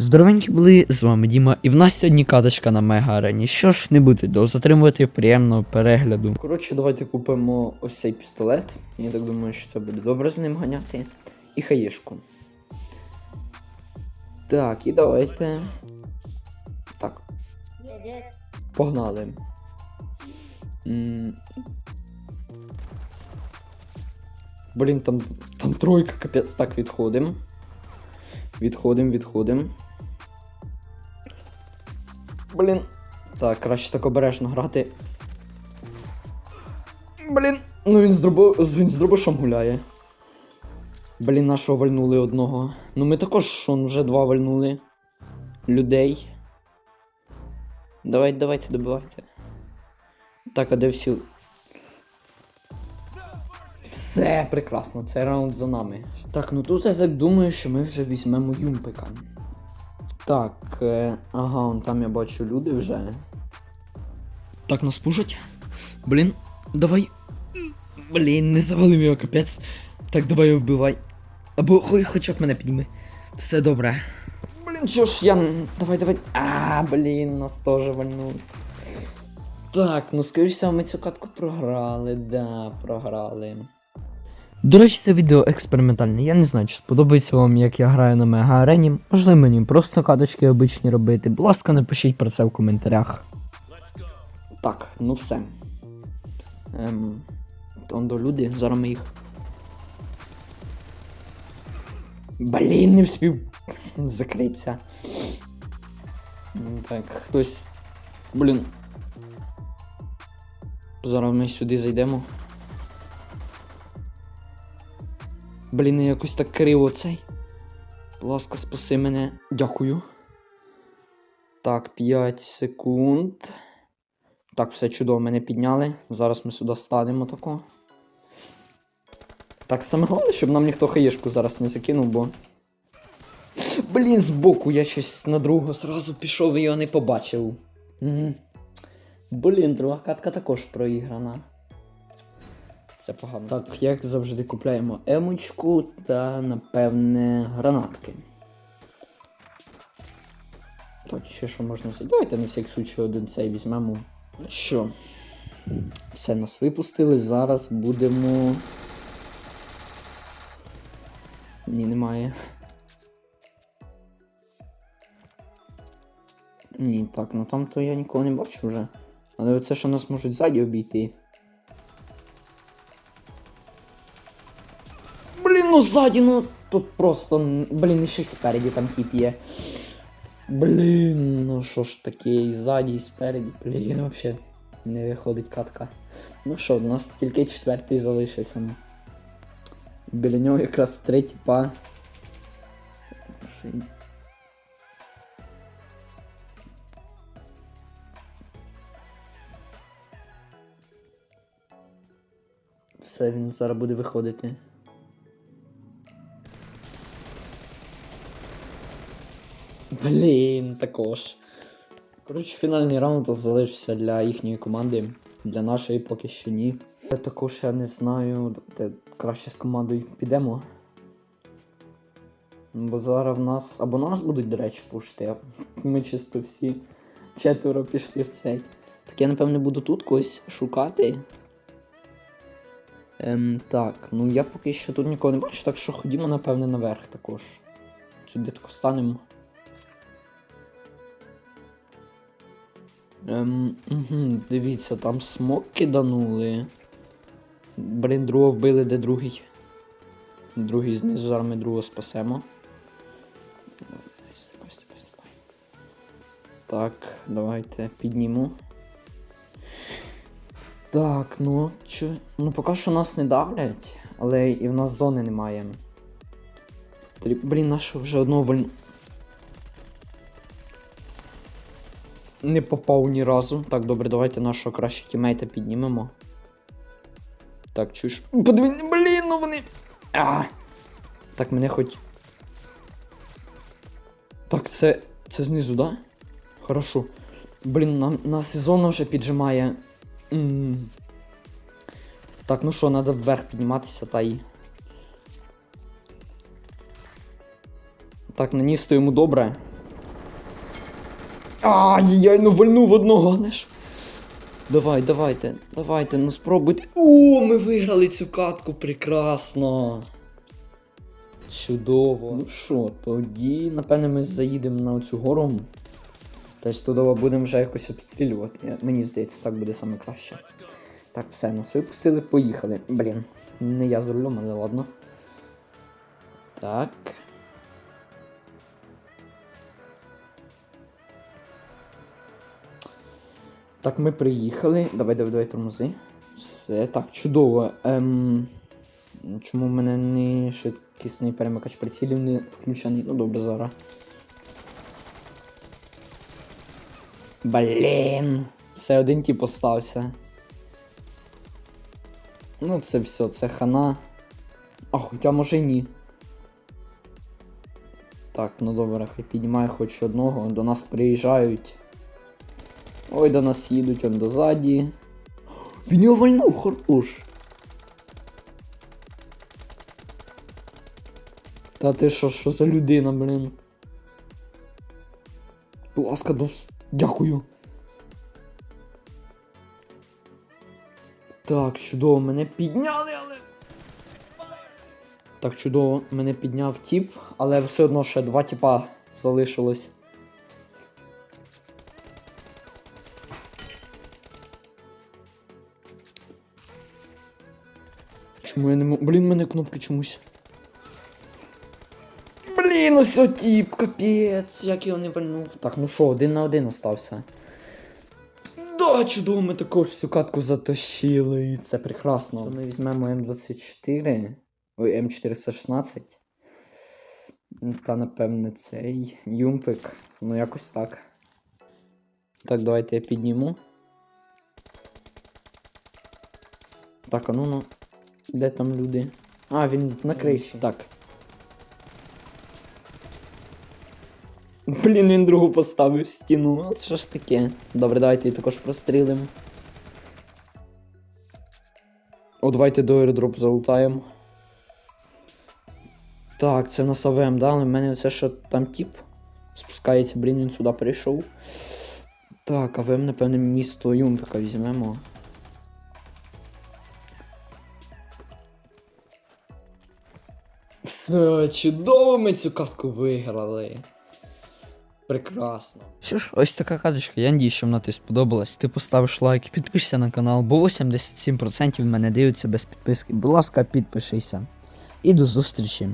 Здоровенькі були, з вами Діма, і в нас сьогодні каточка на мега арені. Що ж не буде довго затримувати приємного перегляду. Коротше, давайте купимо ось цей пістолет. Я так думаю, що це буде добре з ним ганяти. І хаєшку. Так, і давайте. Так, погнали. Блін, там, там тройка, капець. Так, відходимо. Відходимо, відходимо. Блін. Так, краще так обережно грати. Блін. Ну він з дробо... він з дробашом гуляє. Блін, нашого вальнули одного. Ну ми також он, вже два вальнули. Людей. Давайте, давайте, добивайте. Так, а де всі. Все, прекрасно, цей раунд за нами. Так, ну тут я так думаю, що ми вже візьмемо юмпика. Так, е, ага, он там я бачу люди вже. Так, нас пушать. Блін, давай. Блін, не завалив його капець. Так, давай вбивай. Або хой хоча б мене підніми. Все добре. Блін, що ж я. Давай, давай. А, блін, нас теж вальнули. Так, ну скоріш всього, ми цю катку програли, да, програли. До речі, це відео експериментальне. Я не знаю, чи сподобається вам, як я граю на мега арені. Можливо, мені просто каточки обичні робити. Будь ласка, напишіть про це в коментарях. Так, ну все. Ем, там до люди, зараз ми їх. Блін, не вспів закритися. Так, хтось. Блін. Зараз ми сюди зайдемо. Блін, якось так криво цей. Будь ласка, спаси мене. Дякую. Так, 5 секунд. Так, все чудово, мене підняли. Зараз ми сюди станемо тако. Так, саме головне, щоб нам ніхто хаєшку зараз не закинув, бо. Блін, збоку я щось на другого зразу пішов і його не побачив. Угу. Блін, друга катка також проіграна. Це погано. Так, як завжди, купляємо емочку та, напевне, гранатки. Так, ще що можна взяти? Давайте на всякий случай один цей візьмемо. Ну Що? Все нас випустили. Зараз будемо. Ні, немає. Ні, так, ну там то я нікого не бачу вже. Але оце, що нас можуть ззаді обійти. Ну ззаді, ну тут просто. Блін, і ще спереді там тип є. Блін, ну що ж таке, і ззаді, і спереді, блін, вообще не виходить катка. Ну що, у нас тільки четвертий залишився. ну. Біля нього якраз три типа. Все, він зараз буде виходити. Блін, також. Коротше, фінальний раунд залишився для їхньої команди. Для нашої поки що ні. Я також я не знаю. Давайте краще з командою підемо. Бо зараз в нас. Або нас будуть, до речі, пушити, ми чисто всі четверо пішли в цей. Так я напевне буду тут когось шукати. Ем, так, ну я поки що тут нікого не бачу, так що ходімо, напевне, наверх також. Сюди тако станемо. Ем, дивіться, там смок киданули. Блін, другого вбили, де другий. Другий знизу, зараз ми другого спасемо. Так, давайте підніму. Так, ну чо. Ну поки що нас не давлять, але і в нас зони немає. Блін, нашого вже одного вольн... Не попав ні разу. Так, добре, давайте нашого краще тімейта піднімемо. Так, чуєш. Подивіться, блін, ну вони. А! Так, мене хоч. Так, це. Це знизу, да? Хорошо. Блін, нам, нас і зона вже піджимає. М. Так, ну що, треба вверх підніматися та й. Так, наніс йому добре. Ай-яй, ну вальнув одного, ж. Давай, давайте, давайте, ну спробуйте. О, ми виграли цю катку прекрасно. Чудово. Ну що, тоді, напевне, ми заїдемо на цю гору. Та ж туди будемо вже якось обстрілювати. Мені здається, так буде саме краще. Так, все, нас випустили, поїхали. Блін, не я за рулем, але ладно. Так. Так, ми приїхали. Давай, давай, давай, тормози. Все, так, чудово. Ем... Чому в мене не швидкісний перемикач прицілів не включений? Ну добре, зараз. Блін. Все один тип остався. Ну, це все, це хана. А хоча може ні. Так, ну добре, хай піднімає хоч одного. До нас приїжджають. Ой, до нас їдуть он дозаді. Він його вальнув, хорош. Та ти що, що за людина, блін? Будь ласка, дос. Дякую. Так, чудово, мене підняли, але. Так, чудово, мене підняв тіп, але все одно ще два тіпа залишилось. Чому я не можу. Блін, мене кнопки чомусь. Блін, ось тіп, капець, як його не вальнув. Так, ну що, один на один остався. Да, чудово, ми також цю катку затащили, і це прекрасно. Ми візьмемо М24, ой, М416. Та, напевне, цей юмпик. Ну, якось так. Так, давайте я підніму. Так, а ну ну. Де там люди? А, він на криші. Так. Блін, він другу поставив стіну. От що ж таке. Добре, давайте її також прострілимо. О, давайте до аеродроп залутаємо. Так, це в нас АВМ, да? Але в мене оце що там тип. Спускається, блін, він сюди прийшов. Так, АВМ, напевне, місто Юмпика візьмемо. Все, чудово ми цю катку виграли. Прекрасно. Що ж, ось така каточка. Я надію, що вона тобі сподобалась. Ти поставиш лайк, підпишся на канал, бо 87% мене дивиться без підписки. Будь ласка, підпишися. І до зустрічі.